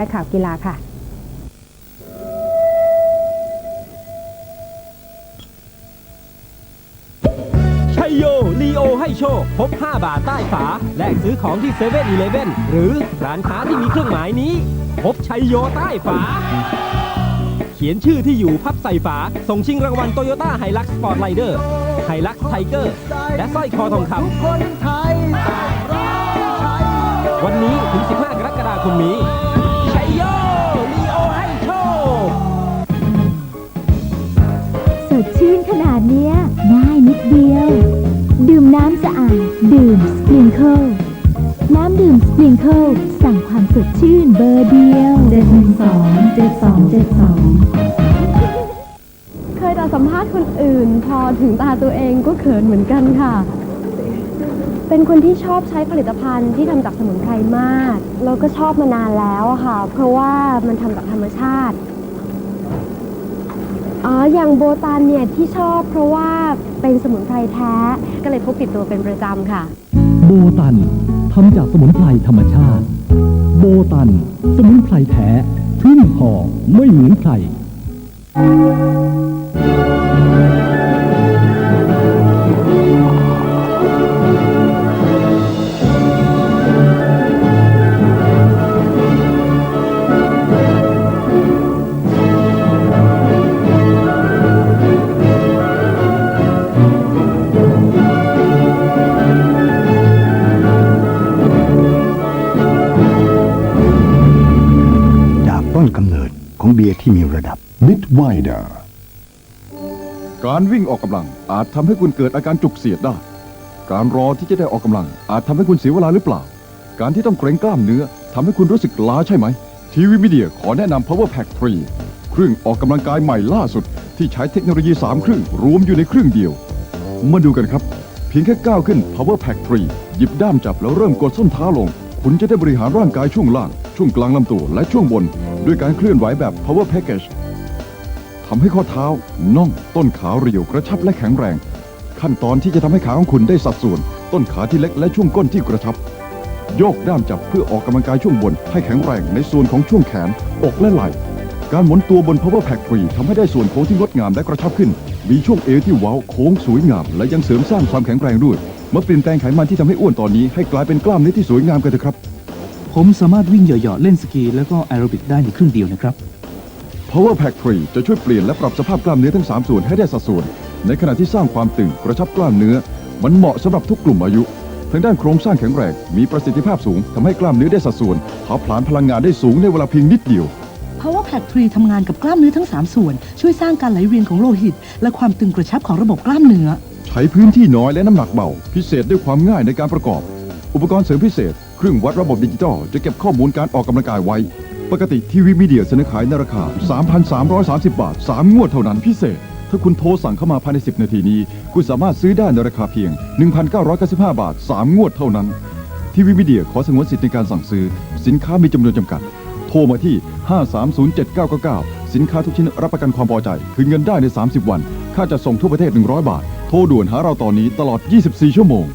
และข่าวกีฬาค่ะชัยโยลีโอให้โชคพบ 5 บาทใต้ฝา แลกซื้อของที่เซเว่นอีเลฟเว่นหรือร้านค้าที่มีเครื่องหมายนี้ พบชัยโยใต้ฝา เขียนชื่อที่อยู่พับใส่ฝา ส่งชิงรางวัลโตโยต้าไฮลักสปอร์ตไลเดอร์ไฮลักไทเกอร์ และสร้อยคอทองคำคนไทยต่างรักชัยโยวันนี้ถึง 15 กรกฎาคมนี้ เนี้ยง่ายนิดเดียว ดื่มน้ำสะอาด ดื่มสปริงเกิลน้ำดื่มสปริงเกิลสั่งความสดชื่นเบอร์เดียว 712 7272 เคยแต่สัมภาษณ์คนอื่น พอถึงตาตัวเองก็เขินเหมือนกันค่ะ เป็นคนที่ชอบใช้ผลิตภัณฑ์ที่ทำจากสมุนไพรมาก แล้วก็ชอบมานานแล้วอะค่ะ เพราะว่ามันทำจากธรรมชาติ อ๋อ อย่างโบตันเนี่ยที่ชอบเพราะว่าเป็นสมุนไพรแท้ ก็เลยพกติดตัวเป็นประจำค่ะ โบตันทำจากสมุนไพรธรรมชาติ โบตัน สมุนไพรแท้ครึ่งห่อไม่เหมือนใคร นกำเนิดของเบียร์ที่มีระดับมิดไวเดอร์การวิ่งออกกำลังอาจทำให้คุณเกิดอาการจุกเสียดได้ การรอที่จะได้ออกกำลัง อาจทำให้คุณเสียเวลาหรือเปล่า การที่ต้องเกรงกล้ามเนื้อทำให้คุณรู้สึกล้าใช่ไหม ทีวีมีเดียขอแนะนำ Power Pack 3 เครื่องออกกำลังกายใหม่ล่าสุด ที่ใช้เทคโนโลยี 3 เครื่องรวมอยู่ในเครื่องเดียว มาดูกันครับ เพียงแค่ก้าวขึ้น Power Pack 3 หยิบด้ามจับแล้วเริ่มกดส้นเท้าลง คุณจะได้บริหารร่างกายช่วงล่าง ช่วงกลางลำตัวและช่วงบน ด้วยการเคลื่อนไหวแบบ Power Package ทำให้ข้อเท้าน่องต้นขาเรียวกระชับและแข็งแรง ขั้นตอนที่จะทำให้ขาของคุณได้สัดส่วน ต้นขาที่เล็กและช่วงก้นที่กระชับ โยกด้ามจับเพื่อออกกำลังกายช่วงบน ให้แข็งแรงในส่วนของช่วงแขนอกและไหล่การหมุนตัวบน Power Pack 3ทำให้ได้ส่วนโค้งที่งดงามและกระชับขึ้น มีช่วงเอวที่เว้าโค้งสวยงาม และยังเสริมสร้างความแข็งแรงด้วยมาเปลี่ยนแปลงไขมันที่ทำให้อ้วนตอนนี้ให้กลายเป็นกล้ามเนื้อที่สวยงามกันเถอะครับ ผมสามารถวิ่งเหยาะๆเล่นสกีแล้วก็แอโรบิกได้ในครึ่งเดียวนะครับ Power Pack 3 จะช่วยเปลี่ยนและปรับสภาพกล้ามเนื้อทั้ง 3 ส่วนให้ได้สัดส่วน ในขณะที่สร้างความตึงกระชับกล้ามเนื้อ มันเหมาะสำหรับทุกกลุ่มอายุทั้งด้านโครงสร้างแข็งแรงมีประสิทธิภาพสูงทำให้กล้ามเนื้อได้สัดส่วนเผาผลาญพลังงานได้สูงในเวลาเพียงนิดเดียว Power Pack 3ทำงานกับกล้ามเนื้อทั้ง 3 ส่วน ช่วยสร้างการไหลเวียนของโลหิต และความตึงกระชับของระบบกล้ามเนื้อ ใช้พื้นที่น้อยและน้ำหนักเบา พิเศษด้วยความง่ายในการประกอบ อุปกรณ์เสริมพิเศษ เครื่องวัดระบบดิจิตอลจะเก็บข้อมูลการออกกำลังกายไว้ ปกติทีวีมีเดียเสนอขายในราคา 3,330 บาท 3 งวดเท่านั้นพิเศษ ถ้าคุณโทรสั่งเข้ามาภายใน 10 นาทีนี้ คุณสามารถซื้อได้ในราคาเพียง 1,995 บาท 3 งวดเท่านั้นทีวีมีเดียขอสงวนสิทธิในการสั่งซื้อ สินค้ามีจำนวนจำกัด โทรมาที่ 5307999 สินค้าทุกชิ้นรับประกันความพอใจ คืนเงินได้ใน 30 วัน ค่าจะส่งทั่วประเทศ 100 บาท โทรด่วนหาเราตอนนี้ตลอด 24 ชั่วโมง